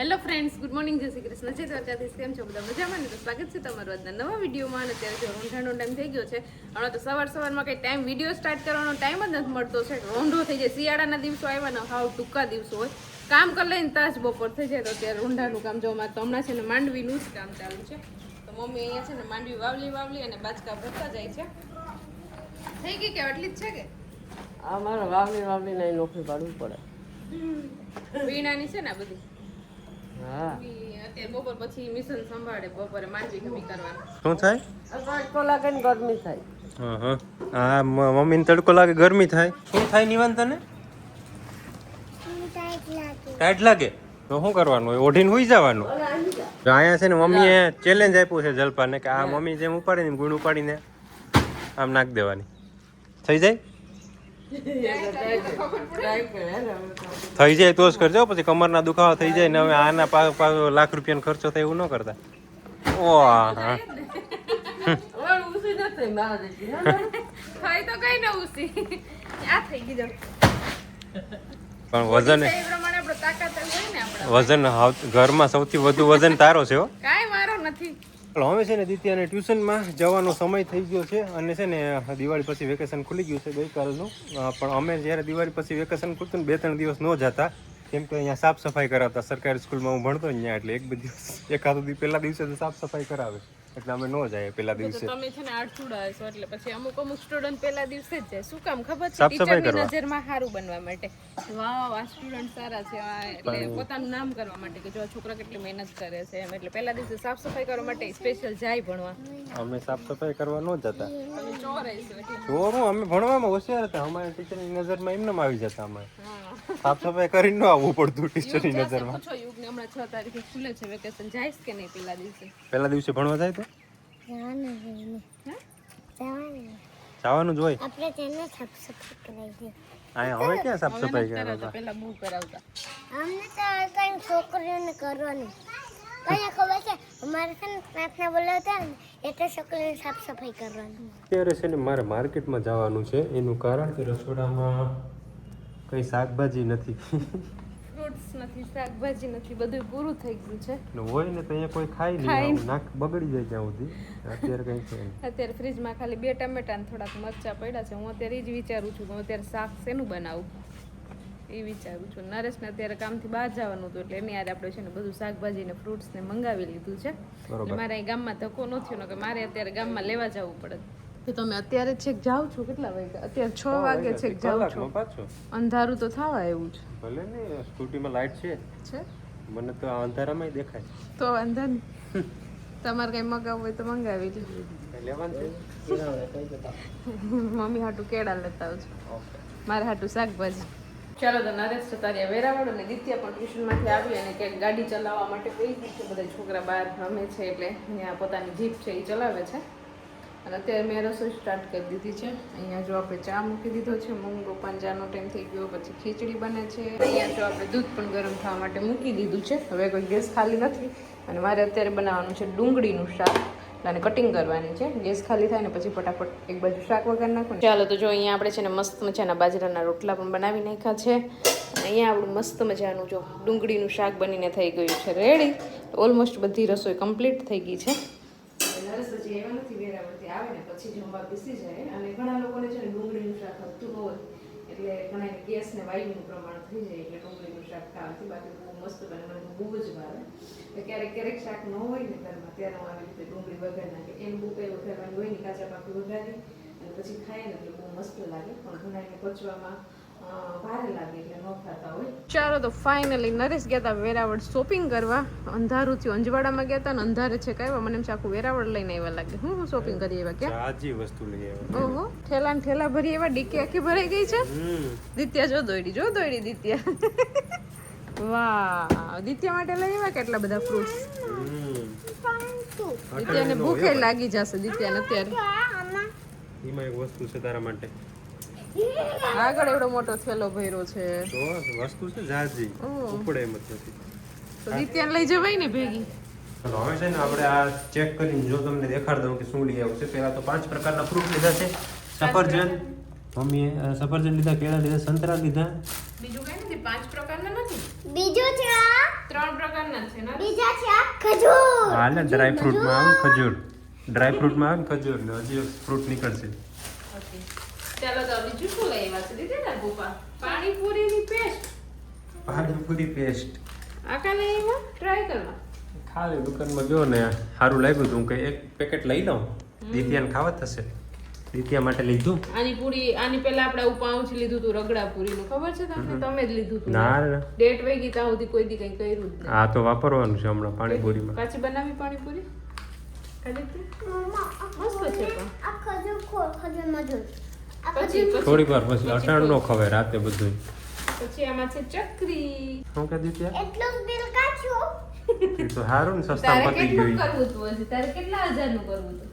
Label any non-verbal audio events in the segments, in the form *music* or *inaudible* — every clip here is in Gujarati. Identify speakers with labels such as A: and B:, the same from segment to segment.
A: હેલો ફ્રેન્ડ્સ ગુડ મોર્નિંગ જય શ્રી કૃષ્ણ. છે દ્વારકાધીશ કેમ છો બધા? મજામાં ને? તો સ્વાગત છે તમારું આજના નવા વિડીયોમાં. અને અત્યારે જો રોંઢાનો ટાઈમ થઈ ગયો છે હમણાં તો સવાર સવારમાં કંઈ ટાઈમ વીડિયો સ્ટાર્ટ કરવાનો ટાઈમ જ નથી મળતો. છે રોંઢો થઈ જાય. શિયાળાના દિવસો આવ્યા ને હાવ ટૂંકા દિવસો હોય. કામ કરી લઈને તાજ બપોર થઈ જાય તો અત્યારે રોંઢાનું કામ જોવામાં તો હમણાં છે ને માંડવીનું જ કામ ચાલુ છે. તો મમ્મી અહીંયા છે ને માંડવી વાવલી વાવલી અને બાચકા ભરતા જાય છે. થઈ ગઈ કે એટલી જ છે કે?
B: આ મારે વાવલી વાવલી નહીં નોકરી પાડવું પડે.
A: વીણાની છે ને આ બધી? બપોર પછી મિશન સંભાળે બપોરે માંડવી કમી કરવાનું.
C: શું થાય?
B: તડકો લાગે ને ગરમી થાય.
C: હા મમ્મીને તડકો લાગે ગરમી થાય. શું થાય નિવાન તને? ટાઈટ લાગે. તો શું કરવાનું? હોય ઓઢીને હોઈ જવાનું. તો અહીંયા છે ને મમ્મીએ ચેલેન્જ આપ્યું છે જલપાને કે આ મમ્મી જેમ ઉપાડીને ગુણ ઉપાડીને આમ નાખી દેવાની. થઈ જાય? થઈ જાય તો જ કરજો. પછી કમરના દુખાવા થઈ જાય ને હવે આના લાખ રૂપિયાનો ખર્ચો થાય એવું ન કરતા. ઓ હા
A: કઈ
C: પણ વજન વજન ઘરમાં સૌથી વધુ વજન તારો છે હો.
A: મારો નથી.
C: હવે છે ને દિત્યાને ટ્યુશનમાં જવાનો સમય થઈ ગયો છે અને છે ને દિવાળી પછી વેકેશન ખુલી ગયું છે ગઈકાલનું. પણ અમે જ્યારે દિવાળી પછી વેકેશન ખુલતું ને બે ત્રણ દિવસ ન જતા, કેમ કે અહીંયા સાફ સફાઈ કરાવતા સરકારી સ્કૂલમાં હું ભણતો અહીંયા એટલે એક બે દિવસ એકાદ દી પહેલા દિવસે તો સાફ સફાઈ કરાવે. એટલે અમે ન જાય
A: પેલા
C: દિવસે.
A: તમે છે ને આઠ ચૂડા હશો એટલે પછી અમુક અમુક સ્ટુડન્ટ પેલા દિવસે જ જાય. શું કામ ખબર છે? ટીચરની નજરમાં સારું બનવા માટે. વાવ આ સ્ટુડન્ટ સારા છે. એટલે પોતાનું નામ કરવા માટે કે જો આ છોકરા કેટલી મહેનત કરે છે એમ. એટલે પેલા દિવસે સાફ સફાઈ કરવા માટે સ્પેશિયલ જાય ભણવા.
C: અમે સાફ સફાઈ કરવા ન જતા.
A: ચોર
C: ચોરું અમે ભણવામાં હોશિયાર હતા. અમારા ટીચરની નજરમાં એમને આવી જતા અમે
A: હા.
C: સાફ સફાઈ કરીને ન આવવું પડતું ટીચરની નજરમાં.
A: પૂછો યુગને હમણાં છ તારીખે ખુલે છે વેકેશન જાઈશ કે નહીં પેલા દિવસે?
C: પહેલા દિવસે ભણવા જાય તો? જવાનું જ હોય
D: આપણે તેને સાફ સફાઈ કરાવી દે
C: અહીંયા હવે ક્યાં સાફ સફાઈ
A: કરાવતા પેલા બહુ કરાવતા.
D: અમને તો કઈ છોકરીઓને કરવાની. કઈ ખબર છે અમારે છે ને પ્રાર્થના બોલાવતા ને એટલે છોકરીઓને સાફ સફાઈ કરવાની.
C: ત્યારે છે ને મારે માર્કેટમાં જવાનું છે. એનું કારણ કે રસોડામાં કઈ શાકભાજી નથી.
A: ફ્રૂટ્સ નથી શાકભાજી નથી બધું પૂરું થઈ ગયું છે.
C: હોય ને તો અહીંયા કોઈ ખાય નહીં નાક બગડી જાય ત્યાં સુધી. અત્યારે કઈ છે
A: અત્યારે ફ્રીજમાં ખાલી બે ટમેટા ને થોડાક મરચા પડ્યા છે. હું અત્યારે એ જ વિચારું છું કે હું અત્યારે શાક શેનું બનાવું? એ વિચારું છું. નરેશને અત્યારે કામથી બહાર જવાનું હતું એટલે એની યારે આપણે છે ને બધું શાકભાજી ને ફ્રૂટ્સ ને મંગાવી લીધું છે. મારે ગામમાં ધક્કો ન થયો કે મારે અત્યારે ગામમાં લેવા જવું પડે. તો તમે અત્યારે છેક જાવ છો? કેટલા વાગ્યા અત્યારે છ વાગે છેક જાવ છો.
C: પાછો.
A: અંધારું તો થવા એવું છે.
C: ભલે ને સ્કૂટીમાં લાઈટ છે.
A: છે?
C: મને તો આ અંધારામાં દેખાય.
A: તો વાંધો નહીં. તમારે કઈ મગાવવું હોય તો મંગાવી લો.
C: કઈ લેવાનું છે?
A: મમ્મી હાટું કેળા લેતા આવજો. મારે હાટું શાકભાજી. ચાલો તો નરેશ તો તારી વેરાવળ અને દિત્યા પણ ટ્યુશનમાંથી આવી અને ક્યાંક ગાડી ચલાવવા માટે કહી છે. બધા છોકરા બહાર રમે છે એટલે અહીંયા પોતાની જીપ છે એ ચલાવે છે. અને અત્યારે મેં રસોઈ સ્ટાર્ટ કરી દીધી છે. અહીંયા જો આપણે ચા મૂકી દીધો છે મૂંગ ચાનો ટાઈમ થઈ ગયો, પછી ખીચડી બને છે. અહીંયા જો આપણે દૂધ પણ ગરમ થવા માટે મૂકી દીધું છે. હવે કોઈ ગેસ ખાલી નથી અને મારે અત્યારે બનાવવાનું છે ડુંગળીનું શાક અને કટિંગ કરવાની છે. ગેસ ખાલી થાય ને પછી ફટાફટ એક બાજુ શાક વગર નાખું ચાલો તો જો અહીંયા આપણે છે ને મસ્ત મજાના બાજરાના રોટલા પણ બનાવી નાખ્યા છે. અહીંયા આપણું મસ્ત મજાનું જો ડુંગળીનું શાક બનીને થઈ ગયું છે. રેડી ઓલમોસ્ટ બધી રસોઈ કમ્પ્લીટ થઈ ગઈ છે. એવા નથી વેરાવળથી આવે ને પછી જમવા પીસી જાય અને ઘણા લોકોને છે ને ડુંગળીનું શાક હતું હોય, એટલે ઘણા ગેસ ને વાયુનું પ્રમાણ થઈ જાય એટલે ડુંગળીનું શાક ખાવાથી બાકી બહુ મસ્ત બને, મને બહુ જ ભાવે. એટલે ક્યારેક ક્યારેક શાક ન હોય ને ઘરમાં, ત્યારે હું આવી રીતે ડુંગળી વઘાર નાખે. એમ બહુ કઈ વઘારવાની હોય ને કાચા પાકી વઘારી અને પછી ખાય ને એટલે બહુ મસ્ત લાગે. પણ ઘણા એને પચવામાં ચાલો તો ફાઇનલી નરેશ ગયા હતા વેરાવળ શોપિંગ કરવા. અંધારું થયું. અંજવાડામાં ગયા હતા ને અંધારે છે કઈ મને એમ આખું વેરાવળ લઈને આવ્યા લાગે. હું હું શોપિંગ કરી આવ્યા ક્યાં?
C: જાજી વસ્તુ લઈ આવ્યા.
A: ઓહો. ઠેલા ને ઠેલા ભરી એવા ડીકી આખી ભરાઈ ગઈ છે? દિત્યા જો દોડી જો દોડી દિત્યા. વાહ. દિત્યા માટે લઈ આવ્યા કેટલા બધા ફ્રૂટ્સ દિત્યાને ભૂખે લાગી જશે. દિત્યાને અત્યારે.
C: એમાં એક વસ્તુ છે તારા માટે.
A: આગળ એવડો મોટો થેલો ભર્યો છે.
C: તો વસ્તુ છે જાજી. ઉપડે એમ જ નથી.
A: તો નિત્યાન લઈ જવાય ને ભેગી?
C: હવે છે ને આપણે આ ચેક કરીને જો તમને દેખાડ દઉં કે શું લઈ આવશે. છે પહેલા તો પાંચ પ્રકારના ફ્રૂટ લીધા છે. સફરજન. મમ્મીએ સફરજન લીધા કેળા લીધા સંતરા લીધા.
A: બીજું કઈ નથી? પાંચ પ્રકારના નથી?
D: બીજું છે આ.
A: ત્રણ પ્રકારના છે ને
D: બીજા છે આ ખજૂર.
C: હા ને ડ્રાય ફ્રૂટમાં આવે ને ખજૂર. ડ્રાય ફ્રૂટમાં આવે ને ખજૂર ને હજી ફ્રૂટ નીકળશે.
A: ઓકે. ચાલો તો બીજું શું લઈ આવ્યા છે? દીધી ને ગોપા પાણીપુરીની પેસ્ટ
C: પાણીપુરી પેસ્ટ
A: આકા લઈ આવ્યા? ટ્રાય કરવા.
C: ખાલી દુકાનમાં ગયો ને સારું લાગ્યું તું. કે એક પેકેટ લઈ લઉં? દીતિયાને ખાવા થશે? દીતિયા માટે લીધું?
A: આની પૂરી આની પહેલા આપણે આવું પાઉચ લીધું તું રગડા પૂરીનું ખબર છે તમને? તમે જ લીધું તું.
C: ના ના
A: ડેટ વહી ગઈ ત્યાં સુધી કોઈ દી કંઈ કર્યું જ નહીં.
C: આ તો વાપરવાનું છે હમણાં પાણીપુરીમાં.
A: પાછી બનાવી પાણીપુરી? મસ્ત છે પણ.
C: થોડીક વાર પછી અટાણ નો ખવાય રાતે બધું
A: પછી આમાં છે ચકરી.
C: શું કહે દીતિયા
D: એટલું બિલ કાઢ્યું
C: તો હારું ને સસ્તા
A: તારે કેટલું કરવું હતું તારે કેટલા હજારનું કરવું હતું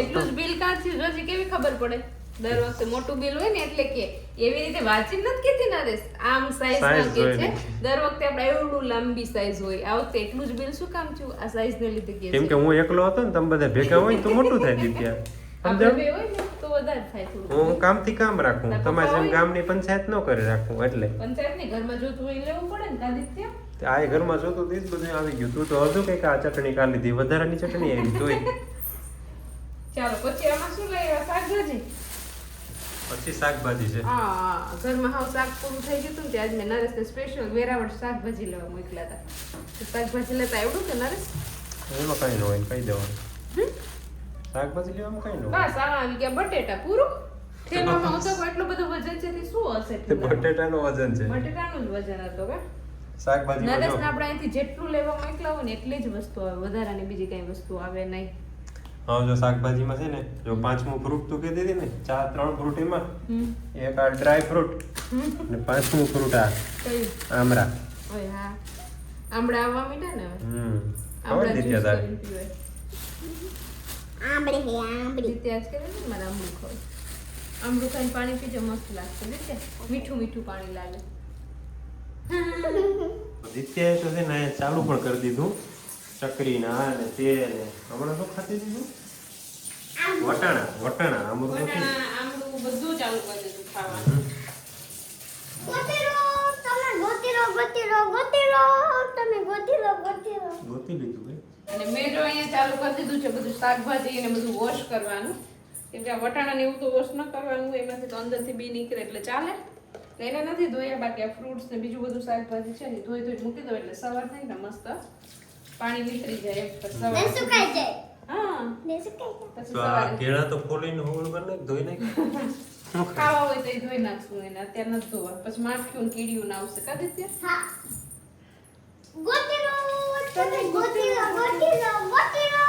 A: એટલું જ બિલ કાઢશું હજી કેવી ખબર પડે? દર વખતે મોટું બિલ હોય ને એટલે કે એવી રીતે વાંચી નથી કેતી ના રેસ આમ સાઈઝ ના કે છે. દર વખતે આપણે એવડું લાંબી સાઈઝ હોય. આ વખતે એટલું જ બિલ શું કામ છું આ સાઈઝ ને લીધે કે
C: કેમ કે હું એકલો હતો ને તમે બધા ભેગા હોય તો મોટું થાય દીતિયા
A: આપણે કામ
C: હું કામથી કામ રાખું. તમારે જેમ? ગામની પંચાયત ન કરી રાખું એટલે.
A: પંચાયતની ઘરમાં જોતું હોય લેવું પડે ને આદિત્ય
C: આ એ ઘરમાં જોતું તે જ બધું આવી ગયું. તું તો હજુ કંઈક આ ચટણી કાઢી લીધી વધારાની ચટણી આવી તોય. *laughs*
A: ચાલો પછી આમાં શું લઈ શાકભાજી?
C: પછી શાકભાજી છે.
A: હા ઘરમાં હાવ શાક પૂરું થઈ ગયું હતું ત્યાં જ મેં નરેશને સ્પેશિયલ વેરાવળ શાકભાજી લેવા મોકલ્યા હતા. શાકભાજી લેતા આવડું કે નરેશ?
C: એમાં કઈ ન હોય કહી દેવાનું. શાકભાજી લેવામાં કઈ ન
A: બસ આ આવી ગયા બટેટા પૂરું. થેલામાં કોઈ એટલું બધું વજન છે તે શું હશે
C: તે બટેટાનો વજન છે.
A: બટેટાનું જ વજન હતો કે?
C: શાકભાજી
A: નરેશને
C: જો
A: આપણે અહીંથી જેટલું લેવા મોકલા હોય ને એટલી જ વસ્તુ આવે. વધારાની બીજી કઈ વસ્તુ આવે નહીં.
C: હા જો શાકભાજીમાં છે ને જો પાંચમું ફ્રૂટ તું કીધી હતી ને ચાર ત્રણ ફ્રૂટ એમાં એક આ ડ્રાય ફ્રૂટ અને પાંચમું ફ્રૂટ આ આમરા.
A: ઓય હા. આમળા આવવા મીઠા ને હવે?
C: હમ.
A: આમળા
C: દીધી તારે.
D: આંબળી હે આંબળી.
A: રીતે આજ કરે ને મારા આમળું ખાવ આમળું ખાઈને પાણી પીજો મસ્ત લાગશે રીતે મીઠું મીઠું પાણી લાગે.
C: દિત્યાએ તો છે ને ચાલુ પણ કરી દીધું ચકરી ને ને તે ને હમણાં શું ખાતી દીધું? વટાણા વટાણા આમરું
A: આમળું બધું ચાલુ કરી દીધું ખાવાનું.
D: ગોતી લો તમે ગોતી લો ગોતી લો ગોતી લો તમે ગોતી લો ગોતી
C: લીધું ભાઈ.
A: અને મેં અહીંયા ચાલુ કરી દીધું છે બધું શાકભાજી ને બધું વોશ કરવાનું. કેમ કે આ વટાણા ને એવું તો વોશ ન કરવાનું એમાંથી તો અંદરથી બી નીકળે એટલે ચાલે. એટલે એને નથી ધોયા બાકી આ ફ્રૂટ્સ ને બીજું બધું શાકભાજી છે ને ધોઈ ધોઈ મૂકી દો એટલે સવાર થાય ને મસ્ત પાણી નીકળી જાય સવાર
D: સુકાઈ જાય?
A: હા.
D: ને સુકાઈ
A: પછી સવારે.
C: કેળા તો ફોલીને હોળ કરી ધોઈ નાખ? *laughs*
A: ખાવા હોય તો એ ધોઈ નાખશું એને અત્યારે નથી ધોવા. પછી ને કીડીયું ને આવશે. કદી ત્યાં
D: હા. ગોતી લો તમે ગોતી લો ગોતી લો ગોતી લો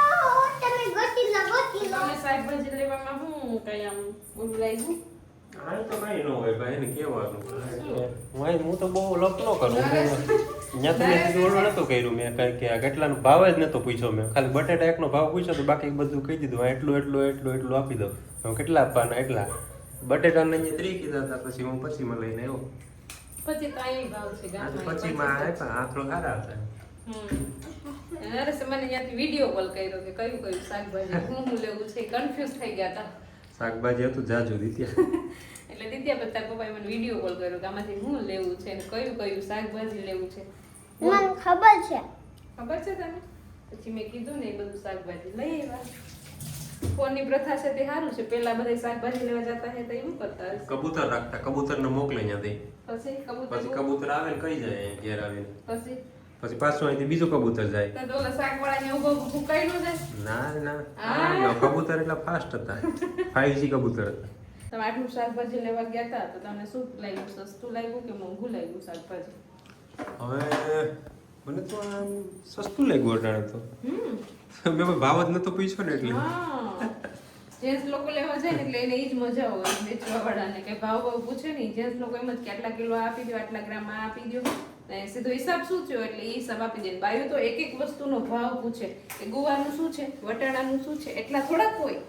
D: તમે ગોતી લો ગોતી લો
A: તમને શાકભાજી લેવામાં હું કઈ આમ ઓલું લાગ્યું?
C: આય તો કઈ ન હોય ભાઈ એને કહેવાનું હું હું તો બહુ લપ કરું. ત્યાં તો મેં કીધું ઓલું નતું કર્યું મેં કારણ કે આ કેટલાનો ભાવ જ નતો પૂછ્યો મેં. ખાલી બટેટા એકનો ભાવ પૂછ્યો તો બાકી બધું કહી દીધું. એટલું એટલું એટલું એટલું આપી દો. હું કેટલા આપવાના એટલા? બટેટાને અહીંયા ત્રી કીધા હતા પછી હું પછી માં લઈને આવ્યો.
A: પછી કાંઈ ભાવ છે
C: આજે
A: ગામમાં
C: આપ્યા આ સારા હતા.
A: નરેશે મને ત્યાંથી વીડિયો કોલ કર્યો કે કયું કયું શાકભાજી હું હું લેવું છે કન્ફ્યુઝ થઈ ગયા હતા.
C: શાકભાજી હતું જાજુ દીત્યા. *laughs*
A: એટલે દિત્યા પછી તારા પપ્પાએ મને વીડિયો કોલ કર્યો કે આમાંથી હું લેવું છે અને કયું કયું શાકભાજી લેવું છે.
D: મને ખબર છે.
A: ખબર છે તને? પછી મેં કીધું ને એ બધું શાકભાજી લઈ આવ્યા. ફોનની પ્રથા છે તે સારું છે. પેલા બધા શાકભાજી લેવા જતા હે તો એવું કરતા હશે.
C: કબૂતર રાખતા. કબૂતરને મોકલે ત્યાંથી.
A: પછી કબૂતર
C: પછી કબૂતર આવે ને કઈ જાય ઘેર આવીને.
A: પછી?
C: પછી પાછું અહીંથી બીજું કબૂતર જાય.
A: તો ઓલા શાકવાળાને ના
C: ના ના, કબૂતર એટલા ફાસ્ટ હતા. ફાઈવ જી કબૂતર હતા.
A: તમે આટલું શાકભાજી લેવા ગયા હતા તો તમને શું લાગ્યું? સસ્તું લાગ્યું કે મોંઘું લાગ્યું શાકભાજી?
C: હવે મને તો આમ સસ્તું લાગ્યું અટાણે તો. મેં ભાવ જ નતો પૂછ્યો ને એટલે.
A: જેન્ટ્સ લોકો લેવા જાય ને એટલે એને એ જ મજા હોય વેચવા વાળાને કે ભાવ ભાવ પૂછે ને જેન્ટ્સ લોકો એમ જ કે આટલા કિલો આપી દો આટલા ગ્રામ આપી દો ને સીધો હિસાબ શું થયો એટલે એ હિસાબ આપી દે. ભાઈઓ તો એક એક વસ્તુનો ભાવ પૂછે કે ગુવાનું શું છે, વટાણાનું શું છે, એટલા થોડાક હોય.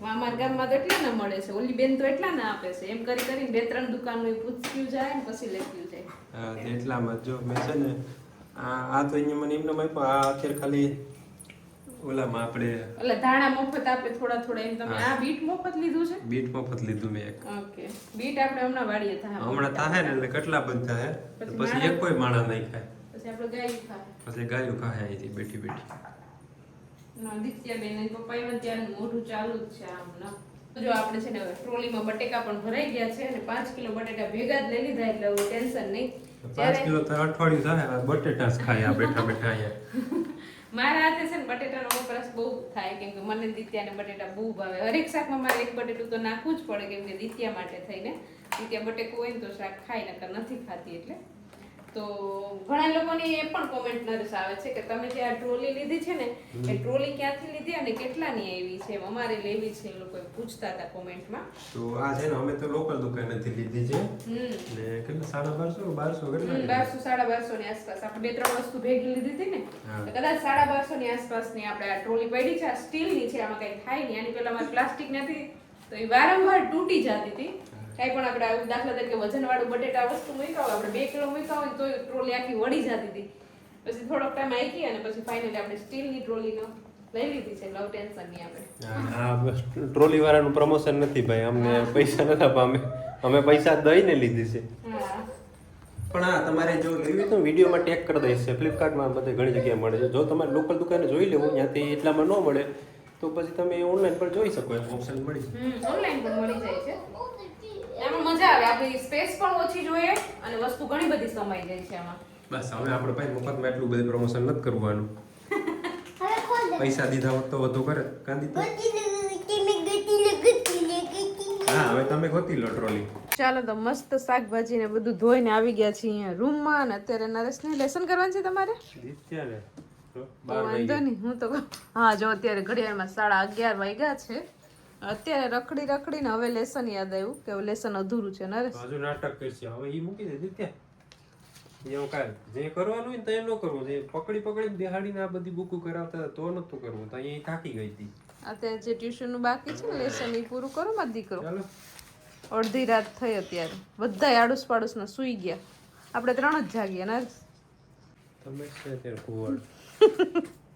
A: અમારા ગામમાં તો એટલા ના મળે છે. ઓલી બેન તો એટલા ના આપે છે. એમ કરી કરીને બે ત્રણ દુકાનો પૂછ્યું જાય ને પછી લેખ્યું જાય.
C: એટલામાં જો મેં છે ને, આ તો અહીંયા મને એમને આપ્યું, આ અત્યારે ખાલી ઓલામાં આપણે
A: એટલે ધાણા મફત આપે થોડા થોડા એમ તમે આ બીટ મફત લીધું છે?
C: બીટ મફત લીધું મેં એક.
A: ઓકે. બીટ આપણે હમણાં વાડીએ થાય
C: હમણાં થાહે ને એટલે કેટલા બધા હે?
A: પછી
C: એક કોઈ માણા નહીં ખાય.
A: પછી આપણે ગાયું ખાય
C: પછી ગાયું ખાય અહીંથી બેઠી બેઠી.
A: ના બેન બેન પપ્પા even ત્યાં મોઢું ચાલુ જ છે આમ ના. જો આપણે છે ને હવે ટ્રોલીમાં બટેકા પણ ભરાઈ ગયા છે અને પાંચ કિલો બટેટા ભેગા જ લઈ લીધા એટલે હવે ટેન્શન નહીં.
C: પાંચ કિલો અઠવાડિયું થાય બટેટા જ ખાય આ બેઠા બેઠા અહીંયા. *laughs*
A: મારા હાથે છે ને બટેટાનો થાય, કેમ કે મને દિત્યાને બટેટા બહુ ભાવે. હરેક શાકમાં મારે એક બટેટું તો નાખવું જ પડે, કેમ કે દિત્યા માટે થઈને. દિત્યા બટેકું હોય ને તો શાક ખાય, નકર નથી ખાતી એટલે. તો ઘણા લોકોની એ પણ કોમેન્ટ નર્સ આવે છે કે તમે જે આ ટ્રોલી લીધી છે ને એ ટ્રોલી ક્યાંથી લીધી અને કેટલાની આવી છે? અમારે લેવી છે એ લોકોએ પૂછતા હતા કોમેન્ટમાં
C: તો આ છે ને અમે તો લોકલ દુકાનેથી લીધી છે. ને કેટલા સાડા બારસો બારસો કેટલા
A: બારસો સાડા બારસો ની આસપાસ. આપણે બે ત્રણ વસ્તુ ભેગી લીધી હતી ને તો કદાચ સાડા બારસો ની આસપાસની આપણે આ ટ્રોલી પડી છે આ સ્ટીલની છે આમાં કઈ થાય નહીં. આની પેલા અમારે પ્લાસ્ટિક નથી તો એ વારંવાર તૂટી જતી હતી. કઈ પણ આપણે આવું દાખલા તરીકે વજન વાળું બટેટા વસ્તુ મૂક્યા હોય આપણે બે કિલો મૂક્યા હોય તો ટ્રોલી આખી વળી જતી હતી. પછી થોડોક ટાઈમ આવી અને પછી ફાઇનલી આપણે સ્ટીલની ટ્રોલી નો લઈ લીધી છે લવ ટેન્શનની આપણે.
C: આ ટ્રોલી વાળાનું પ્રમોશન નથી ભાઈ અમને પૈસા નથી પામે અમે અમે પૈસા દઈને લીધી છે. પણ હા તમારે જો લેવી તો વિડીયોમાં ટેગ કરી દઈશ છે ફ્લિપકાર્ટમાં બધે ઘણી જગ્યાએ મળે છે. જો તમારે લોકલ દુકાને જોઈ લેવું ત્યાંથી એટલામાં ન મળે તો પછી તમે ઓનલાઈન પર જોઈ શકો એમ ઓપ્શન મળી
A: ઓનલાઈન પણ મળી જાય છે. એમાં મજા આવે. આપણી સ્પેસ પણ ઓછી જોઈએ અને વસ્તુ ઘણી બધી સમાઈ જાય છે આમાં
C: બસ હવે આપણે ભાઈ મફતમાં એટલું બધું પ્રમોશન નથી કરવાનું.
D: હવે ખોલ દે?
C: પૈસા દીધા હોત તો વધુ કરે. કાંદી હા હવે તમે ગોતી લો ટ્રોલી
A: ચાલો તો મસ્ત શાકભાજી ને બધું ધોઈને આવી ગયા છીએ અહીંયા રૂમમાં અને અત્યારે નરેશને લેસન કરવાનું છે તમારે? વાંધો નહીં હું તો કહું. હા જો અત્યારે ઘડિયાળમાં સાડા અગિયાર વાગ્યા છે. અત્યારે રખડી રખડીને હવે લેસન યાદ આવ્યું કે લેસન અધૂરું છે નરેશ.
C: હજુ નાટક કરશે. હવે એ મૂકી દે ત્યાં એવું કાંઈ જે કરવાનું હોય ને તો એ ન કરવું. જે પકડી પકડી બેહાડીને આ બધી બુકો કરાવતા તો નતું કરવું. તો અહીંયા થાકી ગઈ હતી.
A: અત્યારે જે ટ્યુશનનું બાકી છે ને લેસન એ પૂરું કરો મારો દીકરો? અડધી રાત થઈ અત્યારે. બધા આડુસ પાડુસના સૂઈ ગયા. આપણે ત્રણ જ જાગ્યા નરેશ.
C: તમે છે ત્યારે *laughs*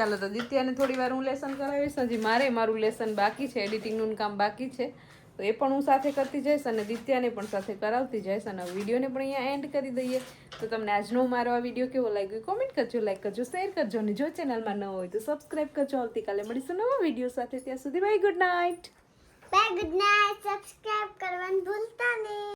A: ચાલો તો દિત્યાને થોડી વાર હું લેસન કરાવીશ. હજી મારે મારું લેસન બાકી છે એડિટિંગનું કામ બાકી છે. તો એ પણ હું સાથે કરતી જઈશ અને દિત્યાને પણ સાથે કરાવતી જઈશ. અને વિડીયોને પણ અહીંયા એન્ડ કરી દઈએ. તો તમને આજનો મારો આ વીડિયો કેવો લાગ્યો? કોમેન્ટ કરજો લાઈક કરજો શેર કરજો. અને જો ચેનલમાં ન હોય તો સબસ્ક્રાઈબ કરજો. આવતીકાલે મળીશું નવા વીડિયો સાથે. ત્યાં સુધી bye good night
D: bye good night subscribe કરવાનું ભૂલતા નહીં.